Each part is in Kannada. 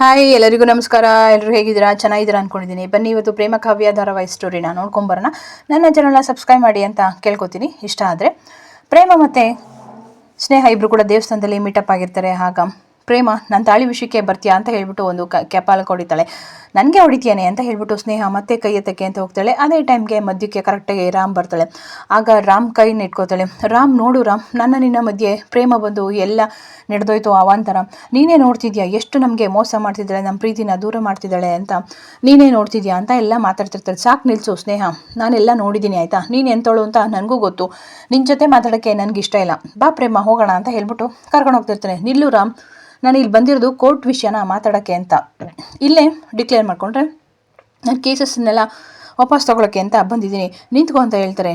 ಹಾಯ್ ಎಲ್ಲರಿಗೂ ನಮಸ್ಕಾರ. ಎಲ್ಲರೂ ಹೇಗಿದ್ದೀರಾ? ಚೆನ್ನಾಗಿದ್ದೀರಾ ಅನ್ಕೊಂಡಿದ್ದೀನಿ. ಬನ್ನಿ, ಇವತ್ತು ಪ್ರೇಮ ಕಾವ್ಯ ಧಾರಾವಾಹಿ ಸ್ಟೋರಿನ ನೋಡ್ಕೊಂಬರೋಣ. ನನ್ನ ಚಾನಲ್ನ ಸಬ್ಸ್ಕ್ರೈಬ್ ಮಾಡಿ ಅಂತ ಕೇಳ್ಕೊತೀನಿ. ಇಷ್ಟ ಆದರೆ ಪ್ರೇಮ ಮತ್ತು ಸ್ನೇಹ ಇಬ್ಬರು ಕೂಡ ದೇವಸ್ಥಾನದಲ್ಲಿ ಮೀಟಪ್ ಆಗಿರ್ತಾರೆ. ಆಗ ಪ್ರೇಮ ನನ್ನ ತಾಳಿ ವಿಷಯಕ್ಕೆ ಬರ್ತೀಯಾ ಅಂತ ಹೇಳ್ಬಿಟ್ಟು ಒಂದು ಕ, ಕೆಪಾಲ ಕೊಡಿತಾಳೆ. ನನಗೆ ಹೊಡಿತೀಯಾನೆ ಅಂತ ಹೇಳ್ಬಿಟ್ಟು ಸ್ನೇಹ ಮತ್ತೆ ಕೈ ಎತ್ತಕ್ಕೆ ಅಂತ ಹೋಗ್ತಾಳೆ. ಅದೇ ಟೈಮ್ಗೆ ಮಧ್ಯಕ್ಕೆ ಕರೆಕ್ಟಾಗಿ ರಾಮ್ ಬರ್ತಾಳೆ. ಆಗ ರಾಮ್ ಕೈನ ಇಟ್ಕೋತಾಳೆ ರಾಮ್, ನೋಡು ರಾಮ್, ನನ್ನ ನಿನ್ನ ಮಧ್ಯೆ ಪ್ರೇಮ ಬಂದು ಎಲ್ಲ ನಡೆದೋಯ್ತು ಅವಾಂತರ ನೀನೇ ನೋಡ್ತಿದ್ಯಾ ಎಷ್ಟು ನಮಗೆ ಮೋಸ ಮಾಡ್ತಿದ್ದಾಳೆ ನಮ್ಮ ಪ್ರೀತಿನ ದೂರ ಮಾಡ್ತಿದ್ದಾಳೆ ಅಂತ. ನೀನೇ ನೋಡ್ತಿದ್ಯಾ ಅಂತ ಎಲ್ಲ ಮಾತಾಡ್ತಿರ್ತಾಳೆ. ಸಾಕು ನಿಲ್ಸು ಸ್ನೇಹ. ನಾನೆಲ್ಲ ನೋಡಿದ್ದೀನಿ ಆಯಿತಾ? ನೀನು ಎಂತೋಳು ಅಂತ ನನಗೂ ಗೊತ್ತು. ನಿನ್ನ ಜೊತೆ ಮಾತಾಡೋಕ್ಕೆ ಇಷ್ಟ ಇಲ್ಲ. ಬಾ ಪ್ರೇಮ, ಹೋಗೋಣ ಅಂತ ಹೇಳ್ಬಿಟ್ಟು ಕರ್ಕೊಂಡು ಹೋಗ್ತಿರ್ತಾನೆ ನಿಲ್ಲು ರಾಮ್. ನಾನು ಇಲ್ಲಿ ಬಂದಿರೋದು ಕೋರ್ಟ್ ವಿಷಯನ ಮಾತಾಡೋಕ್ಕೆ ಅಂತ. ಇಲ್ಲೇ ಡಿಕ್ಲೇರ್ ಮಾಡಿಕೊಂಡ್ರೆ ನನ್ನ ಕೇಸಸ್ನೆಲ್ಲ ವಾಪಸ್ ತೊಗೊಳಕ್ಕೆ ಅಂತ ಬಂದಿದ್ದೀನಿ. ನಿಂತ್ಕೊ ಅಂತ ಹೇಳ್ತಾರೆ.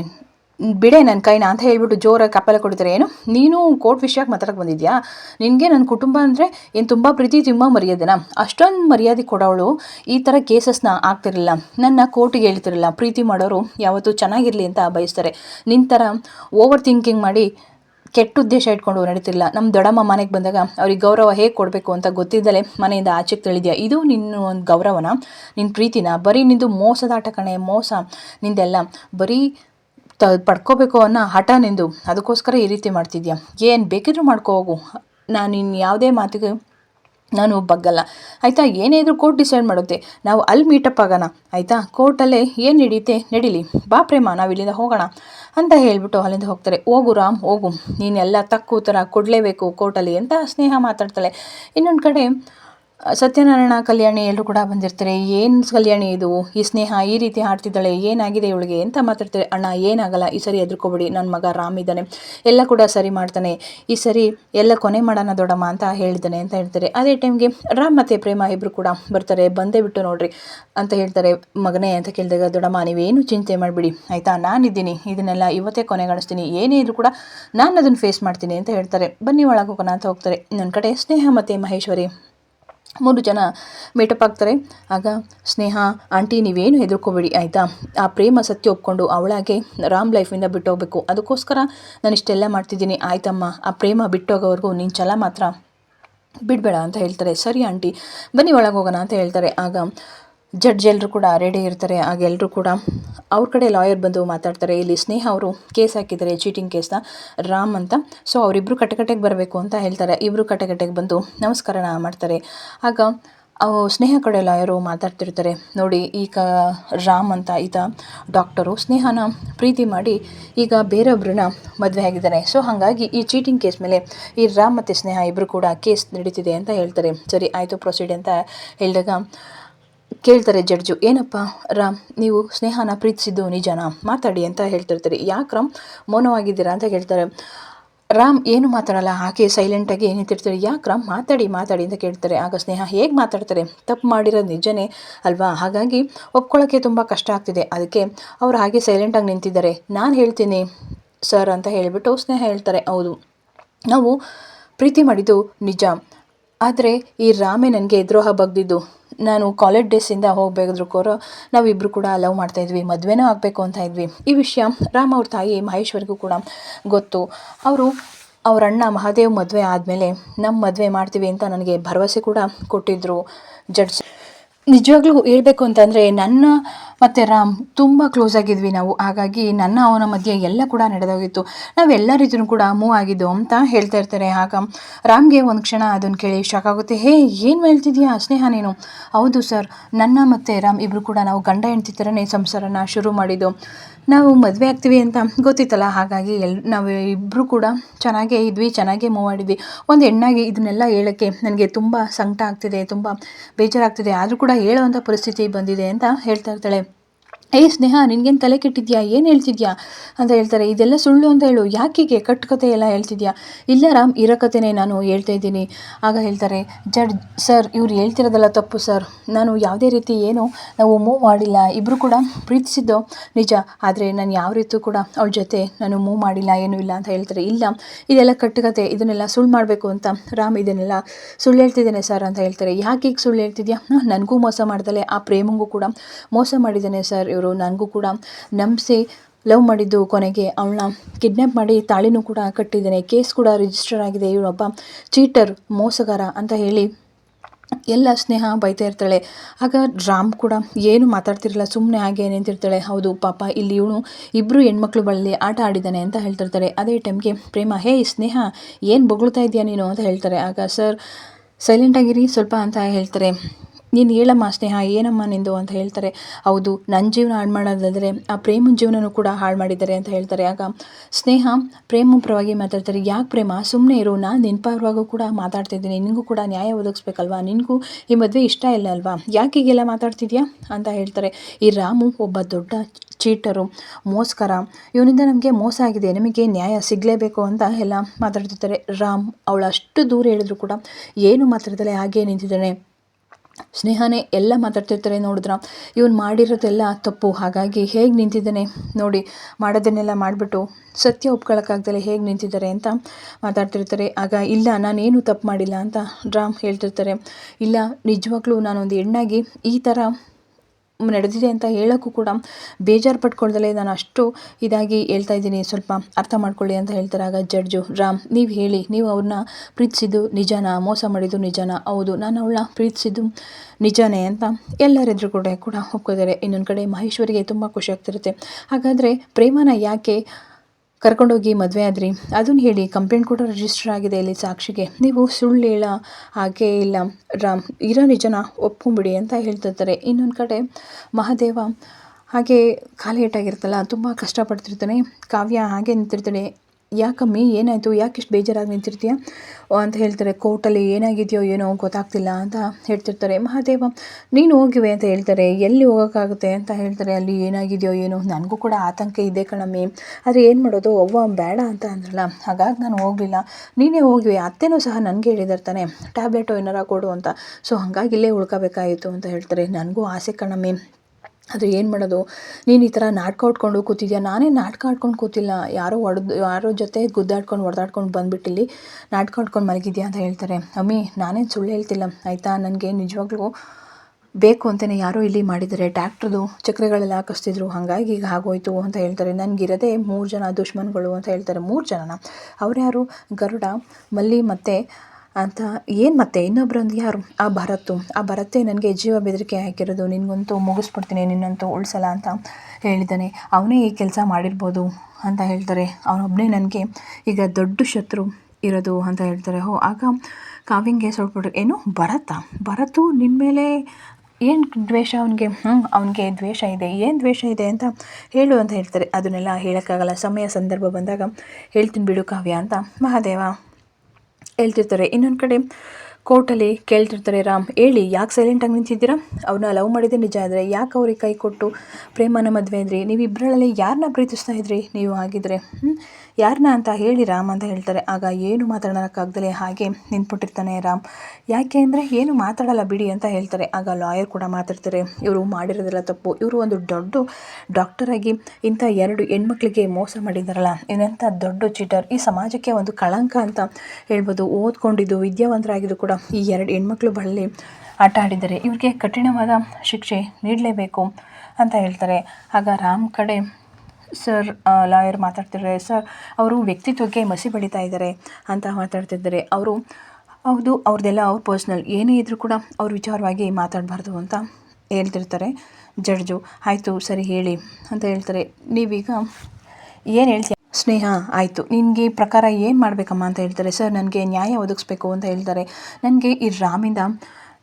ಬಿಡೆ ನನ್ನ ಕೈನ ಅಂತ ಹೇಳ್ಬಿಟ್ಟು ಜೋರಾಗಿ ಕಪ್ಪಲೆ ಕೊಡ್ತಾರೆ. ಏನು? ನೀನು ಕೋರ್ಟ್ ವಿಷಯಕ್ಕೆ ಮಾತಾಡಕ್ಕೆ ಬಂದಿದ್ಯಾ? ನಿನಗೆ ನನ್ನ ಕುಟುಂಬ ಅಂದರೆ ಏನು ತುಂಬ ಪ್ರೀತಿ, ತುಂಬ ಮರ್ಯಾದೆನಾ? ಅಷ್ಟೊಂದು ಮರ್ಯಾದೆ ಕೊಡೋಳು ಈ ಥರ ಕೇಸಸ್ನ ಆಗ್ತಿರಲಿಲ್ಲ. ನನ್ನ ಕೋರ್ಟಿಗೆ ಹೇಳ್ತಿರಲಿಲ್ಲ. ಪ್ರೀತಿ ಮಾಡೋರು ಯಾವತ್ತೂ ಚೆನ್ನಾಗಿರಲಿ ಅಂತ ಬಯಸ್ತಾರೆ. ನಿನ್ನ ಥರ ಓವರ್ ಥಿಂಕಿಂಗ್ ಮಾಡಿ ಕೆಟ್ಟ ಉದ್ದೇಶ ಇಟ್ಕೊಂಡು ನಡೀತಿಲ್ಲ ನಮ್ಮ ದೊಡ್ಡಮ್ಮ ಮನೆಗೆ ಬಂದಾಗ, ಅವ್ರಿಗೆ ಗೌರವ ಹೇಗೆ ಕೊಡಬೇಕು ಅಂತ ಗೊತ್ತಿದ್ದಲೇ ಮನೆಯಿಂದ ಆಚೆಗೆ ತಿಳಿದ್ಯಾ ಇದು ನಿನ್ನ ಒಂದು ಗೌರವನ? ನಿನ್ನ ಪ್ರೀತಿನ? ಬರೀ ನಿಂದು ಮೋಸದಾಟ ಕಣೆ, ಮೋಸ, ನಿಂದೆಲ್ಲ ಬರೀ ತ, ಪಡ್ಕೋಬೇಕು ಅನ್ನೋ ಹಠ ನಿಂದು. ಅದಕ್ಕೋಸ್ಕರ ಈ ರೀತಿ ಮಾಡ್ತಿದ್ಯಾ? ಏನು ಬೇಕಿದ್ರೂ ಮಾಡ್ಕೋ ಹೋಗು. ನಾನು ಇನ್ನು ಯಾವುದೇ ಮಾತಿಗೆ ನಾನು ಬಗ್ಗಲ್ಲ ಆಯಿತಾ? ಏನೇ ಇದ್ರೂ ಕೋರ್ಟ್ ಡಿಸೈಡ್ ಮಾಡುತ್ತೆ. ನಾವು ಅಲ್ಲಿ ಮೀಟಪ್ ಆಗೋಣ. ಆಯಿತಾ? ಕೋರ್ಟಲ್ಲೇ ಏನು ನಡೀತೆ? ನಡೀಲಿ. ಬಾ ಪ್ರೇಮ, ನಾವು ಇಲ್ಲಿಂದ ಹೋಗೋಣ ಅಂತ ಹೇಳಿಬಿಟ್ಟು ಅಲ್ಲಿಂದ ಹೋಗ್ತಾರೆ. ಹೋಗು ರಾಮ್, ಹೋಗು. ನೀನೆಲ್ಲ ತಕ್ಕು ಥರ ಕೊಡಲೇಬೇಕು ಕೋರ್ಟಲ್ಲಿ ಅಂತ ಸ್ನೇಹ ಮಾತಾಡ್ತಾಳೆ. ಇನ್ನೊಂದು ಕಡೆ ಸತ್ಯನಾರಾಯಣ ಕಲ್ಯಾಣಿ ಎಲ್ಲರೂ ಕೂಡ ಬಂದಿರ್ತಾರೆ. ಏನು ಕಲ್ಯಾಣಿ ಇದು? ಈ ಸ್ನೇಹ ಈ ರೀತಿ ಆಡ್ತಿದ್ದಾಳೆ, ಏನಾಗಿದೆ ಇವಳಿಗೆ ಅಂತ ಮಾತಾಡ್ತಾರೆ. ಅಣ್ಣ, ಏನಾಗಲ್ಲ, ಈ ಸರಿ ಎದ್ರುಕೋಬೇಡಿ ನನ್ನ ಮಗ ರಾಮ್ ಇದ್ದಾನೆ. ಎಲ್ಲ ಕೂಡ ಸರಿ ಮಾಡ್ತಾನೆ. ಈ ಸರಿ ಎಲ್ಲ ಕೊನೆ ಮಾಡೋಣ ದೊಡ್ಡಮ್ಮ ಅಂತ ಹೇಳಿದ್ದಾನೆ ಅಂತ ಹೇಳ್ತಾರೆ. ಅದೇ ಟೈಮ್ಗೆ ರಾಮ್ ಮತ್ತು ಪ್ರೇಮ ಇಬ್ಬರು ಕೂಡ ಬರ್ತಾರೆ. ಬಂದೇ ಬಿಟ್ಟು ನೋಡ್ರಿ ಅಂತ ಹೇಳ್ತಾರೆ. ಮಗನೇ ಅಂತ ಕೇಳಿದಾಗ, ದೊಡ್ಡಮ್ಮ, ನೀವೇನು ಚಿಂತೆ ಮಾಡಿಬಿಡಿ. ಆಯಿತಾ? ನಾನಿದ್ದೀನಿ. ಇದನ್ನೆಲ್ಲ ಇವತ್ತೇ ಕೊನೆಗಾಣಿಸ್ತೀನಿ ಏನೇ ಇದ್ರೂ ಕೂಡ ನಾನು ಅದನ್ನು ಫೇಸ್ ಮಾಡ್ತೀನಿ ಅಂತ ಹೇಳ್ತಾರೆ. ಬನ್ನಿ ಒಳಗೆ ಹೋಗೋಣ ಅಂತ ಹೋಗ್ತಾರೆ. ನನ್ನ ಕಡೆ ಸ್ನೇಹ ಮತ್ತು ಮಹೇಶ್ವರಿ. ಮೂರು ಜನ ಮೀಟಪ್ ಆಗ್ತಾರೆ. ಆಗ, ಸ್ನೇಹ, ಆಂಟಿ, ನೀವೇನು ಹೆದರ್ಕೋಬೇಡಿ, ಆಯಿತಾ? ಆ ಪ್ರೇಮ ಸತ್ಯ ಒಪ್ಕೊಂಡು ಅವಳಾಗೆ ರಾಮ್ ಲೈಫಿಂದ ಬಿಟ್ಟೋಗ್ಬೇಕು. ಅದಕ್ಕೋಸ್ಕರ ನಾನು ಇಷ್ಟೆಲ್ಲ ಮಾಡ್ತಿದ್ದೀನಿ. ಆಯ್ತಮ್ಮ, ಆ ಪ್ರೇಮ ಬಿಟ್ಟೋಗೋವರೆಗೂ ನೀನು ಛಲ ಮಾತ್ರ. ಬಿಡಬೇಡ ಅಂತ ಹೇಳ್ತಾರೆ. ಸರಿ, ಆಂಟಿ, ಬನ್ನಿ ಒಳಗೆ ಹೋಗೋಣ ಅಂತ ಹೇಳ್ತಾರೆ. ಆಗ ಜಡ್ಜ್ ಎಲ್ಲರೂ ಕೂಡ ರೆಡಿ ಇರ್ತಾರೆ ಆಗ ಎಲ್ಲರೂ ಕೂಡ ಅವ್ರ ಕಡೆ ಲಾಯರ್ ಬಂದು ಮಾತಾಡ್ತಾರೆ. ಇಲ್ಲಿ ಸ್ನೇಹ ಅವರು ಕೇಸ್ ಹಾಕಿದ್ದಾರೆ ಚೀಟಿಂಗ್ ಕೇಸ್ನ ರಾಮ್ ಅಂತ. ಸೊ ಅವರಿಬ್ಬರು ಕಟಕಟೆಗೆ ಬರಬೇಕು ಅಂತ ಹೇಳ್ತಾರೆ. ಇಬ್ಬರು ಕಟಕಟೆಗೆ ಬಂದು ನಮಸ್ಕಾರ ಮಾಡ್ತಾರೆ. ಆಗ ಅವು ಸ್ನೇಹ ಕಡೆ ಲಾಯರು ಮಾತಾಡ್ತಿರ್ತಾರೆ. ನೋಡಿ, ಈಗ ರಾಮ್ ಅಂತ ಈತ ಡಾಕ್ಟರು ಸ್ನೇಹನ ಪ್ರೀತಿ ಮಾಡಿ ಈಗ ಬೇರೊಬ್ಬರನ್ನ ಮದುವೆ ಆಗಿದ್ದಾರೆ. ಸೊ ಹಾಗಾಗಿ ಈ ಚೀಟಿಂಗ್ ಕೇಸ್ ಮೇಲೆ ಈ ರಾಮ್ ಮತ್ತು ಸ್ನೇಹ ಇಬ್ಬರು ಕೂಡ ಕೇಸ್ ನಡೀತಿದೆ ಅಂತ ಹೇಳ್ತಾರೆ. ಸರಿ, ಆಯಿತು ಪ್ರೊಸೀಡ್ ಅಂತ ಹೇಳಿದಾಗ ಕೇಳ್ತಾರೆ ಜಡ್ಜು, ಏನಪ್ಪ ರಾಮ್, ನೀವು ಸ್ನೇಹನ ಪ್ರೀತಿಸಿದ್ದು ನಿಜನಾ? ಮಾತಾಡಿ ಅಂತ ಹೇಳ್ತಿರ್ತಾರೆ. ಯಾಕೆ ರಾಮ್? ಮೌನವಾಗಿದ್ದೀರಾ ಅಂತ ಕೇಳ್ತಾರೆ. ರಾಮ್ ಏನು ಮಾತಾಡಲ್ಲ, ಹಾಗೆ ಸೈಲೆಂಟಾಗಿ ನಿಂತಿರ್ತಾರೆ. ಯಾಕೆ ರಾಮ್? ಮಾತಾಡಿ ಮಾತಾಡಿ ಅಂತ ಕೇಳ್ತಾರೆ. ಆಗ ಸ್ನೇಹ ಹೇಗೆ ಮಾತಾಡ್ತಾರೆ? ತಪ್ಪು ಮಾಡಿರೋದು ನಿಜನೇ ಅಲ್ವಾ? ಹಾಗಾಗಿ ಒಪ್ಕೊಳ್ಳೋಕ್ಕೆ ತುಂಬ ಕಷ್ಟ ಆಗ್ತಿದೆ. ಅದಕ್ಕೆ ಅವ್ರು ಹಾಗೆ ಸೈಲೆಂಟಾಗಿ ನಿಂತಿದ್ದಾರೆ. ನಾನು ಹೇಳ್ತೀನಿ ಸರ್ ಅಂತ ಹೇಳಿಬಿಟ್ಟು ಸ್ನೇಹ ಹೇಳ್ತಾರೆ. ಹೌದು. ನಾವು ಪ್ರೀತಿ ಮಾಡಿದ್ದು ನಿಜ. ಆದರೆ ಈ ರಾಮೆ ನನಗೆ ದ್ರೋಹ ಬಗ್ದಿದ್ದು. ನಾನು ಕಾಲೇಜ್ ಡೇಸಿಂದ ಹೋಗ್ಬೇಕಾದ್ರೂ ನಾವಿಬ್ಬರು ಕೂಡ ಲವ್ ಮಾಡ್ತಾಯಿದ್ವಿ ಮದುವೆನೂ ಆಗಬೇಕು ಅಂತ ಇದ್ವಿ. ಈ ವಿಷಯ ರಾಮ್ ಅವ್ರ ತಾಯಿ ಮಹೇಶ್ವರಿಗೂ ಕೂಡ ಗೊತ್ತು. ಅವರು ಅವ್ರ ಅಣ್ಣ ಮಹಾದೇವ್ ಮದುವೆ ಆದಮೇಲೆ ನಮ್ಮ ಮದುವೆ ಮಾಡ್ತೀವಿ ಅಂತ ನನಗೆ ಭರವಸೆ ಕೂಡ ಕೊಟ್ಟಿದ್ದರು ಜಡ್ಜ್ ನಿಜವಾಗ್ಲೂ ಹೇಳಬೇಕು ಅಂತಂದರೆ ನನ್ನ ಮತ್ತು ರಾಮ್, ತುಂಬ ಕ್ಲೋಸ್ ಆಗಿದ್ವಿ ನಾವು. ಹಾಗಾಗಿ ನನ್ನ ಅವನ ಮಧ್ಯೆ ಎಲ್ಲ ಕೂಡ ನಡೆದೋಗಿತ್ತು. ನಾವೆಲ್ಲ ರೀತಿಯೂ ಕೂಡ ಮೂವ್ ಆಗಿದ್ದು ಅಂತ ಹೇಳ್ತಾ ಇರ್ತಾರೆ. ಆಗ ರಾಮ್ಗೆ ಒಂದು ಕ್ಷಣ ಅದನ್ನು ಕೇಳಿ ಶಾಕ್ ಆಗುತ್ತೆ. ಹೇ, ಏನು ಹೇಳ್ತಿದ್ಯಾ ಸ್ನೇಹ ನೀನು? ಹೌದು ಸರ್, ನನ್ನ ಮತ್ತು ರಾಮ್ ಇಬ್ಬರು ಕೂಡ ನಾವು ಗಂಡ ಹೆಂಡತಿ ಥರನೇ ಸಂಸಾರನ ಶುರು ಮಾಡಿದ್ದು. ನಾವು ಮದುವೆ ಆಗ್ತೀವಿ ಅಂತ ಗೊತ್ತಿತ್ತಲ್ಲ? ಹಾಗಾಗಿ ಎಲ್, ನಾವು ಇಬ್ಬರು ಕೂಡ ಚೆನ್ನಾಗೇ ಇದ್ವಿ, ಚೆನ್ನಾಗೇ ಮೂವ್ ಮಾಡಿದ್ವಿ. ಒಂದು ಹೆಣ್ಣಾಗಿ ಇದನ್ನೆಲ್ಲ ಹೇಳೋಕ್ಕೆ ನನಗೆ ತುಂಬ ಸಂಕಟ ಆಗ್ತಿದೆ, ತುಂಬ ಬೇಜಾರಾಗ್ತಿದೆ. ಆದರೂ ಕೂಡ ಹೇಳೋವಂಥ ಪರಿಸ್ಥಿತಿ ಬಂದಿದೆ ಅಂತ ಹೇಳ್ತಾ ಇರ್ತಾಳೆ. ಏ ಸ್ನೇಹ, ನಿನಗೇನು ತಲೆ ಕೆಟ್ಟಿದ್ಯಾ? ಏನು ಹೇಳ್ತಿದ್ಯಾ? ಅಂತ ಹೇಳ್ತಾರೆ. ಇದೆಲ್ಲ ಸುಳ್ಳು ಅಂತ ಹೇಳು. ಯಾಕೀಗೆ? ಕಟ್ಟು ಕತೆ ಎಲ್ಲ ಹೇಳ್ತಿದ್ಯಾ? ಇಲ್ಲ ರಾಮ್ ಇರೋ ಕಥೆನೇ ನಾನು ಹೇಳ್ತಾ ಇದ್ದೀನಿ. ಆಗ ಹೇಳ್ತಾರೆ, ಜಡ್, ಸರ್, ಇವ್ರು ಹೇಳ್ತಿರೋದಲ್ಲ ತಪ್ಪು, ಸರ್. ನಾನು ಯಾವುದೇ ರೀತಿ ಏನು ನಾವು ಮೂವ್ ಮಾಡಿಲ್ಲ. ಇಬ್ಬರು ಕೂಡ ಪ್ರೀತಿಸಿದ್ದು ನಿಜ. ಆದರೆ ನಾನು ಯಾವ ರೀತಿ ಕೂಡ ಅವ್ಳ ಜೊತೆ ನಾನು ಮೂವ್ ಮಾಡಿಲ್ಲ, ಏನೂ ಇಲ್ಲ ಅಂತ ಹೇಳ್ತಾರೆ. ಇಲ್ಲ, ಇದೆಲ್ಲ ಕಟ್ಟುಕತೆ ಇದನ್ನೆಲ್ಲ ಸುಳ್ಳು ಮಾಡಬೇಕು ಅಂತ ರಾಮ್ ಇದನ್ನೆಲ್ಲ ಸುಳ್ಳು ಹೇಳ್ತಿದ್ದೇನೆ, ಸರ್, ಅಂತ ಹೇಳ್ತಾರೆ. ಯಾಕೆ ಸುಳ್ಳು ಹೇಳ್ತಿದ್ಯಾ? ನನಗೂ ಮೋಸ ಮಾಡ್ದಲೆ, ಆ ಪ್ರೇಮಂಗೂ ಕೂಡ ಮೋಸ ಮಾಡಿದ್ದೇನೆ, ಸರ್, ಇವರು. ನನಗೂ ಕೂಡ ನಂಬಿಸಿ ಲವ್ ಮಾಡಿದ್ದು ಕೊನೆಗೆ ಅವಳನ್ನ ಕಿಡ್ನ್ಯಾಪ್ ಮಾಡಿ ತಾಳಿನೂ ಕೂಡ ಕಟ್ಟಿದ್ದೇನೆ. ಕೇಸ್ ಕೂಡ ರಿಜಿಸ್ಟರ್ ಆಗಿದೆ. ಇವಳೊಬ್ಬ ಚೀಟರ್ ಮೋಸಗಾರ ಅಂತ ಹೇಳಿ ಎಲ್ಲ ಸ್ನೇಹ ಬೈತಾ ಇರ್ತಾಳೆ. ಆಗ ರಾಮ್ ಕೂಡ ಏನು ಮಾತಾಡ್ತಿರಲ್ಲ ಸುಮ್ಮನೆ ಹಾಗೆ ನಿಂತಿರ್ತಾಳೆ. ಹೌದು, ಪಾಪ ಇಲ್ಲಿ ಇವನು ಇಬ್ಬರು ಹೆಣ್ಮಕ್ಳು ಬಳಿ ಆಟ ಆಡಿದ್ದಾನೆ ಅಂತ ಹೇಳ್ತಿರ್ತಾರೆ ಅದೇ ಟೈಮ್ಗೆ ಪ್ರೇಮ, ಹೇ, ಸ್ನೇಹ, ಏನು ಬೊಗಳ್ತಾ ಇದೆಯಾ ನೀನು? ಅಂತ ಹೇಳ್ತಾರೆ. ಆಗ, ಸರ್ ಸೈಲೆಂಟಾಗಿರಿ ಸ್ವಲ್ಪ ಅಂತ ಹೇಳ್ತಾರೆ. ನೀನು ಹೇಳಮ್ಮ ಸ್ನೇಹ, ಏನಮ್ಮ ನಿಂದು ಅಂತ ಹೇಳ್ತಾರೆ. ಹೌದು ನನ್ನ ಜೀವನ ಹಾಳು ಮಾಡೋದಾದರೆ ಆ ಪ್ರೇಮನ ಜೀವನನೂ ಕೂಡ ಹಾಳು ಮಾಡಿದ್ದಾರೆ ಅಂತ ಹೇಳ್ತಾರೆ. ಆಗ ಸ್ನೇಹ ಪ್ರೇಮ ಪರವಾಗಿ ಮಾತಾಡ್ತಾರೆ. ಯಾಕೆ ಪ್ರೇಮ? ಸುಮ್ಮನೆ ಇರು, ನಾನು ನಿನ್ನ ಪರವಾಗೂ ಕೂಡ ಮಾತಾಡ್ತಿದ್ದೀನಿ ನಿನಗೂ ಕೂಡ ನ್ಯಾಯ ಒದಗಿಸ್ಬೇಕಲ್ವಾ? ನಿನಗೂ ಈ ಮದುವೆ ಇಷ್ಟ ಇಲ್ಲ ಅಲ್ವಾ? ಯಾಕೆ ಹೀಗೆಲ್ಲ ಮಾತಾಡ್ತಿದ್ಯಾ? ಅಂತ ಹೇಳ್ತಾರೆ. ಈ ರಾಮು ಒಬ್ಬ ದೊಡ್ಡ ಚೀಟರು, ಮೋಸ್ಕರ. ಇವನಿಂದ ನಮಗೆ ಮೋಸ ಆಗಿದೆ. ನಮಗೆ ನ್ಯಾಯ ಸಿಗಲೇಬೇಕು ಅಂತ ಎಲ್ಲ ಮಾತಾಡ್ತಿರ್ತಾರೆ. ರಾಮ್ ಅವಳು ಅಷ್ಟು ದೂರ ಹೇಳಿದ್ರು ಕೂಡ ಏನು ಮಾತಾಡ್ತಾಳೆ ಹಾಗೇ ನಿಂತಿದ್ದಾನೆ. ಸ್ನೇಹನೇ ಎಲ್ಲ ಮಾತಾಡ್ತಿರ್ತಾರೆ ನೋಡಿದ್ರ? ಇವನು ಮಾಡಿರೋದೆಲ್ಲ ತಪ್ಪು. ಹಾಗಾಗಿ ಹೇಗೆ ನಿಂತಿದ್ದಾನೆ ನೋಡಿ, ಮಾಡೋದನ್ನೆಲ್ಲ ಮಾಡಿಬಿಟ್ಟು ಸತ್ಯ ಒಪ್ಕೊಳ್ಳೋಕ್ಕಾಗ್ದಲೆ ಹೇಗೆ ನಿಂತಿದ್ದಾರೆ ಅಂತ ಮಾತಾಡ್ತಿರ್ತಾರೆ. ಆಗ, ಇಲ್ಲ, ನಾನೇನು ತಪ್ಪು ಮಾಡಿಲ್ಲ ಅಂತ ಡ್ರಾಮ್ ಹೇಳ್ತಿರ್ತಾರೆ. ಇಲ್ಲ, ನಿಜವಾಗ್ಲೂ ನಾನೊಂದು ಹೆಣ್ಣಾಗಿ ಈ ಥರ ನಡೆದಿದೆ ಅಂತ ಹೇಳೋಕ್ಕೂ ಕೂಡ ಬೇಜಾರು ಪಟ್ಕೊಳ್ದಲೇ ನಾನು ಅಷ್ಟು ಇದಾಗಿ ಹೇಳ್ತಾ ಇದ್ದೀನಿ. ಸ್ವಲ್ಪ ಅರ್ಥ ಮಾಡ್ಕೊಳ್ಳಿ ಅಂತ ಹೇಳ್ತಾರೆ. ಆಗ ಜಡ್ಜು, ರಾಮ್, ನೀವು ಹೇಳಿ. ನೀವು ಅವ್ರನ್ನ ಪ್ರೀತಿಸಿದ್ದು ನಿಜಾನ? ಮೋಸ ಮಾಡಿದ್ದು ನಿಜಾನ? ಹೌದು, ನಾನು ಅವಳನ್ನ ಪ್ರೀತಿಸಿದ್ದು ನಿಜಾನೇ ಅಂತ ಎಲ್ಲರೆದುರು ಕೂಡ ಕೂಡ ಒಪ್ಕೋತಾರೆ ಇನ್ನೊಂದು ಕಡೆ ಮಹೇಶ್ವರಿಗೆ ತುಂಬ ಖುಷಿ ಆಗ್ತಿರುತ್ತೆ. ಹಾಗಾದರೆ ಪ್ರೇಮನ ಯಾಕೆ ಕರ್ಕೊಂಡೋಗಿ ಮದುವೆ ಆದ್ರಿ. ಅದನ್ನ ಹೇಳಿ ಕಂಪ್ಲೇಂಟ್ ಕೂಡ ರಿಜಿಸ್ಟರ್ ಆಗಿದೆ ಇಲ್ಲಿ ಸಾಕ್ಷಿಗೆ. ನೀವು ಸುಳ್ಳು ಹೇಳ ಹಾಗೆ ಇಲ್ಲ. ರಾಮ್, ಇರೋ ನಿಜನ ಒಪ್ಕೊಂಬಿಡಿ ಅಂತ ಹೇಳ್ತಿರ್ತಾರೆ. ಇನ್ನೊಂದು ಕಡೆ ಮಹಾದೇವ ಹಾಗೆ ಖಾಲಿ ಏಟಾಗಿರ್ತಲ್ಲ ತುಂಬ ಕಷ್ಟಪಡ್ತಿರ್ತಾನೆ. ಕಾವ್ಯ ಹಾಗೆ ನಿಂತಿರ್ತಾಳೆ ಯಾಕಮ್ಮಿ, ಏನಾಯಿತು? ಯಾಕೆ ಇಷ್ಟು ಬೇಜಾರಾಗಿ ನಿಂತಿರ್ತೀಯ? ಅಂತ ಹೇಳ್ತಾರೆ. ಕೋರ್ಟಲ್ಲಿ ಏನಾಗಿದೆಯೋ ಏನೋ ಗೊತ್ತಾಗ್ತಿಲ್ಲ ಅಂತ ಹೇಳ್ತಿರ್ತಾರೆ. ಮಹಾದೇವ, ನೀನು ಹೋಗಿವೆ ಅಂತ ಹೇಳ್ತಾರೆ. ಎಲ್ಲಿ ಹೋಗೋಕ್ಕಾಗುತ್ತೆ ಅಂತ ಹೇಳ್ತಾರೆ. ಅಲ್ಲಿ ಏನಾಗಿದೆಯೋ ಏನೋ. ನನಗೂ ಕೂಡ ಆತಂಕ ಇದೆ ಕಣಮ್ಮಿ. ಆದರೆ ಏನು ಮಾಡೋದು? ಅವ್ವ ಬೇಡ ಅಂತ ಅಂದ್ರಲ್ಲ. ಹಾಗಾಗಿ ನಾನು ಹೋಗಲಿಲ್ಲ. ನೀನೇ ಹೋಗಿವೆ. ಅತ್ತೆನೂ ಸಹ ನನಗೆ ಹೇಳಿದಾರೆ ತಾನೆ ಟ್ಯಾಬ್ಲೆಟು ಏನಾರ ಕೊಡು ಅಂತ. ಸೊ, ಹಾಗಾಗಿ ಇಲ್ಲೇ ಉಳ್ಕೋಬೇಕಾಯಿತು ಅಂತ ಹೇಳ್ತಾರೆ. ನನಗೂ ಆಸೆ ಕಣಮ್ಮಿ. ಆದರೆ ಏನು ಮಾಡೋದು? ನೀನು ಈ ಥರ ನಾಟಕ ಆಡ್ಕೊಂಡು ಕೂತಿದ್ಯಾ? ನಾನೇ ನಾಟಕ ಆಡ್ಕೊಂಡು ಕೂತಿಲ್ಲ. ಯಾರೋ ಹೊಡೆದು, ಯಾರೋ ಜೊತೆ ಗುದ್ದಾಡ್ಕೊಂಡು ಹೊಡೆದಾಡ್ಕೊಂಡು ಬಂದುಬಿಟ್ಟಿಲ್ಲಿ ನಾಟಕ ಆಡ್ಕೊಂಡು ಮಲಗಿದ್ಯಾ ಅಂತ ಹೇಳ್ತಾರೆ. ಅಮ್ಮಿ ನಾನೇನು ಸುಳ್ಳು ಹೇಳ್ತಿಲ್ಲ. ಆಯಿತಾ? ನನಗೆ ನಿಜವಾಗ್ಲೂ ಬೇಕು ಅಂತಲೇ ಯಾರೋ ಇಲ್ಲಿ ಮಾಡಿದ್ದಾರೆ. ಟ್ಯಾಕ್ಟ್ರದು ಚಕ್ರಗಳೆಲ್ಲ ಹಾಕಿಸ್ತಿದ್ರು. ಹಾಗಾಗಿ ಈಗ ಆಗೋಯ್ತು ಅಂತ ಹೇಳ್ತಾರೆ. ನನಗಿರೋದೇ ಮೂರು ಜನ ದುಶ್ಮನ್ಗಳು ಅಂತ ಹೇಳ್ತಾರೆ. ಮೂರು ಜನನ. ಯಾರು ಗರುಡ, ಮಲ್ಲಿ ಮತ್ತು ಅಂತ ಏನು ಮತ್ತೆ? ಇನ್ನೊಬ್ರೊಂದು ಯಾರು? ಆ ಭರತ್ತು. ಆ ಭರತ್ತೇ ನನಗೆ ಜೀವ ಬೆದರಿಕೆ ಹಾಕಿರೋದು. ನಿನಗಂತೂ ಮುಗಿಸ್ಬಿಡ್ತೀನಿ ನಿನ್ನಂತೂ ಉಳಿಸಲ್ಲ ಅಂತ ಹೇಳಿದ್ದಾನೆ. ಅವನೇ ಈ ಕೆಲಸ ಮಾಡಿರ್ಬೋದು ಅಂತ ಹೇಳ್ತಾರೆ. ಅವನೊಬ್ಬನೇ ನನಗೆ ಈಗ ದೊಡ್ಡ ಶತ್ರು ಇರೋದು ಅಂತ ಹೇಳ್ತಾರೆ. ಹೋ, ಆಗ ಕಾವ್ಯಂಗೆ ಸ್ವಲ್ಪ ಏನು? ಭರತ? ಭರತು ನಿನ್ನ ಮೇಲೆ ಏನು ದ್ವೇಷ ಅವನಿಗೆ? ಹ್ಞೂ ಅವನಿಗೆ ದ್ವೇಷ ಇದೆ. ಏನು ದ್ವೇಷ ಇದೆ ಅಂತ ಹೇಳು ಅಂತ ಹೇಳ್ತಾರೆ. ಅದನ್ನೆಲ್ಲ ಹೇಳೋಕ್ಕಾಗಲ್ಲ. ಸಮಯ, ಸಂದರ್ಭ ಬಂದಾಗ ಹೇಳ್ತೀನಿ ಬಿಡು ಕಾವ್ಯ ಅಂತ. ಮಹಾದೇವ. ಹೇಳ್ತಿರ್ತಾರೆ. ಇನ್ನೊಂದು ಕಡೆ ಕೋರ್ಟಲ್ಲಿ ಕೇಳ್ತಿರ್ತಾರೆ, ರಾಮ್, ಹೇಳಿ, ಯಾಕೆ ಸೈಲೆಂಟಾಗಿ ನಿಂತಿದ್ದೀರಾ? ಅವ್ರನ್ನ ಲವ್ ಮಾಡಿದ್ದೆ ನಿಜ ಆದರೆ ಯಾಕೆ ಅವ್ರಿಗೆ ಕೈ ಕೊಟ್ಟು ಪ್ರೇಮನ ಮದುವೆ ಅಂದ್ರಿ ನೀವು ಇಬ್ಬರಲ್ಲಿ ಯಾರನ್ನ ಪ್ರೀತಿಸ್ತಾ ಇದ್ರಿ? ನೀವು ಆಗಿದ್ರೆ ಯಾರನ್ನ ಅಂತ ಹೇಳಿ ರಾಮ್ ಅಂತ ಹೇಳ್ತಾರೆ. ಆಗ ಏನು ಮಾತಾಡೋಕ್ಕಾಗ್ದಲೇ ಹಾಗೆ ನಿಂತ್ಬಿಟ್ಟಿರ್ತಾನೆ ರಾಮ್. ಯಾಕೆ ಅಂದರೆ ಏನು ಮಾತಾಡಲ್ಲ ಬಿಡಿ ಅಂತ ಹೇಳ್ತಾರೆ. ಆಗ ಲಾಯರ್ ಕೂಡ ಮಾತಾಡ್ತಾರೆ, ಇವರು ಮಾಡಿರೋದೆಲ್ಲ ತಪ್ಪು. ಇವರು ಒಂದು ದೊಡ್ಡ ಡಾಕ್ಟರಾಗಿ ಇಂಥ ಎರಡು ಹೆಣ್ಮಕ್ಳಿಗೆ ಮೋಸ ಮಾಡಿದಾರಲ್ಲ. ಇನ್ನೆಂಥ ದೊಡ್ಡ ಚೀಟರ್ ಈ ಸಮಾಜಕ್ಕೆ ಒಂದು ಕಳಂಕ ಅಂತ ಹೇಳ್ಬೋದು. ಓದ್ಕೊಂಡಿದ್ದು ವಿದ್ಯಾವಂತರಾಗಿದ್ದು ಕೂಡ ಈ ಎರಡು ಹೆಣ್ಮಕ್ಳು ಬಳಲಿ ಆಟ ಆಡಿದ್ದಾರೆ ಇವ್ರಿಗೆ ಕಠಿಣವಾದ ಶಿಕ್ಷೆ ನೀಡಲೇಬೇಕು ಅಂತ ಹೇಳ್ತಾರೆ. ಆಗ ರಾಮ್ ಕಡೆ ಸರ್ ಲಾಯರ್ ಮಾತಾಡ್ತಿದ್ದಾರೆ. ಸರ್, ಅವರು ವ್ಯಕ್ತಿತ್ವಕ್ಕೆ ಮಸಿ ಬಳಿತಾ ಇದ್ದಾರೆ ಅಂತ ಮಾತಾಡ್ತಿದ್ದಾರೆ. ಅವರು, ಹೌದು, ಅವ್ರದ್ದೆಲ್ಲ ಅವ್ರ ಪರ್ಸ್ನಲ್. ಏನೇ ಇದ್ದರೂ ಕೂಡ ಅವ್ರ ವಿಚಾರವಾಗಿ ಮಾತಾಡಬಾರ್ದು ಅಂತ ಹೇಳ್ತಿರ್ತಾರೆ ಜಡ್ಜು. ಆಯಿತು, ಸರಿ, ಹೇಳಿ ಅಂತ ಹೇಳ್ತಾರೆ. ನೀವೀಗ ಏನು ಹೇಳ್ತೀಯ? ಸ್ನೇಹ, ಆಯಿತು. ನಿನಗೆ ಪ್ರಕಾರ ಏನು ಮಾಡಬೇಕಮ್ಮ ಅಂತ ಹೇಳ್ತಾರೆ? ಸರ್, ನನಗೆ ನ್ಯಾಯ ಒದಗಿಸ್ಬೇಕು ಅಂತ ಹೇಳ್ತಾರೆ. ನನಗೆ ಈ ರಾಮಿಂದ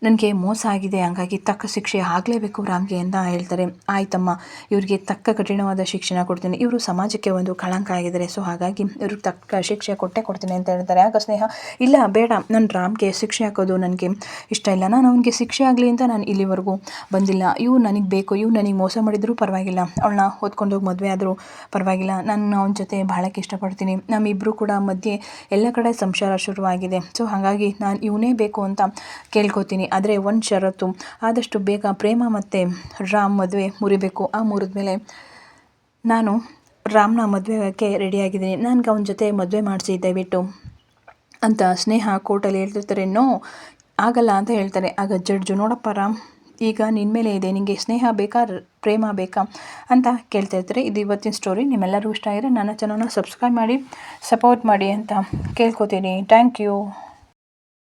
ನನಗೆ ಮೋಸ ಆಗಿದೆ, ಹಾಗಾಗಿ ತಕ್ಕ ಶಿಕ್ಷೆ ಆಗಲೇಬೇಕು ರಾಮ್ಗೆ ಅಂತ ಹೇಳ್ತಾರೆ. ಆಯ್ತಮ್ಮ ಇವರಿಗೆ ತಕ್ಕ ಕಠಿಣವಾದ ಶಿಕ್ಷಣ ಕೊಡ್ತೀನಿ. ಇವರು ಸಮಾಜಕ್ಕೆ ಒಂದು ಕಳಂಕ ಆಗಿದ್ದಾರೆ, ಸೊ ಹಾಗಾಗಿ ಇವ್ರಿಗೆ ತಕ್ಕ ಶಿಕ್ಷೆ ಕೊಟ್ಟೆ ಕೊಡ್ತೀನಿ ಅಂತ ಹೇಳ್ತಾರೆ. ಆಗ ಸ್ನೇಹ, ಇಲ್ಲ, ಬೇಡ, ನಾನು ರಾಮ್ಗೆ ಶಿಕ್ಷೆ ಹಾಕೋದು ನನಗೆ ಇಷ್ಟ ಇಲ್ಲ. ನಾನು ಅವನಿಗೆ ಶಿಕ್ಷೆ ಆಗಲಿ ಅಂತ ನಾನು ಇಲ್ಲಿವರೆಗೂ ಬಂದಿಲ್ಲ. ಇವು ನನಗೆ ಬೇಕು ಇವು ನನಗೆ ಮೋಸ ಮಾಡಿದರೂ ಪರವಾಗಿಲ್ಲ. ಅವಳನ್ನ ಹೊತ್ಕೊಂಡೋಗಿ ಮದುವೆ ಆದರೂ ಪರವಾಗಿಲ್ಲ. ನಾನು ಅವನ ಜೊತೆ ಭಾಳಕ್ಕೆ ಇಷ್ಟಪಡ್ತೀನಿ. ನಮ್ಮಿಬ್ಬರು ಕೂಡ ಮಧ್ಯೆ ಎಲ್ಲ ಕಡೆ ಸಂಸಾರ ಶುರುವಾಗಿದೆ. ಸೊ ಹಾಗಾಗಿ ನಾನು ಇವನೇ ಬೇಕು ಅಂತ ಕೇಳ್ಕೊತೀನಿ. ಆದರೆ ಒಂದು ಷರತ್ತು. ಆದಷ್ಟು ಬೇಗ ಪ್ರೇಮ ಮತ್ತು ರಾಮ್ ಮದುವೆ ಮುರಿಬೇಕು. ಆ ಮುರಿದ ಮೇಲೆ ನಾನು ರಾಮ್ನ ಮದುವೆಗೆ ರೆಡಿಯಾಗಿದ್ದೀನಿ. ನನಗೆ ಅವನ ಜೊತೆ ಮದುವೆ ಮಾಡಿಸಿ, ದಯವಿಟ್ಟು. ಅಂತ ಸ್ನೇಹ ಕೋರ್ಟಲ್ಲಿ ಹೇಳ್ತಿರ್ತಾರೆ, ನೋ, ಆಗಲ್ಲ ಅಂತ ಹೇಳ್ತಾರೆ. ಆಗ ಜಡ್ಜು, ನೋಡಪ್ಪ ರಾಮ್, ಈಗ ನಿನ್ನ ಮೇಲೆ ಇದೆ. ನಿಮಗೆ ಸ್ನೇಹ ಬೇಕಾ, ಪ್ರೇಮ ಬೇಕಾ? ಅಂತ ಕೇಳ್ತಾ ಇರ್ತಾರೆ ಇದು ಇವತ್ತಿನ ಸ್ಟೋರಿ ನಿಮ್ಮೆಲ್ಲರಿಗೂ ಇಷ್ಟ ಆಗಿದ್ರೆ ನನ್ನ ಚಾನಲ್ನ ಸಬ್ಸ್ಕ್ರೈಬ್ ಮಾಡಿ ಸಪೋರ್ಟ್ ಮಾಡಿ ಅಂತ ಕೇಳ್ಕೊತೀನಿ. Thank you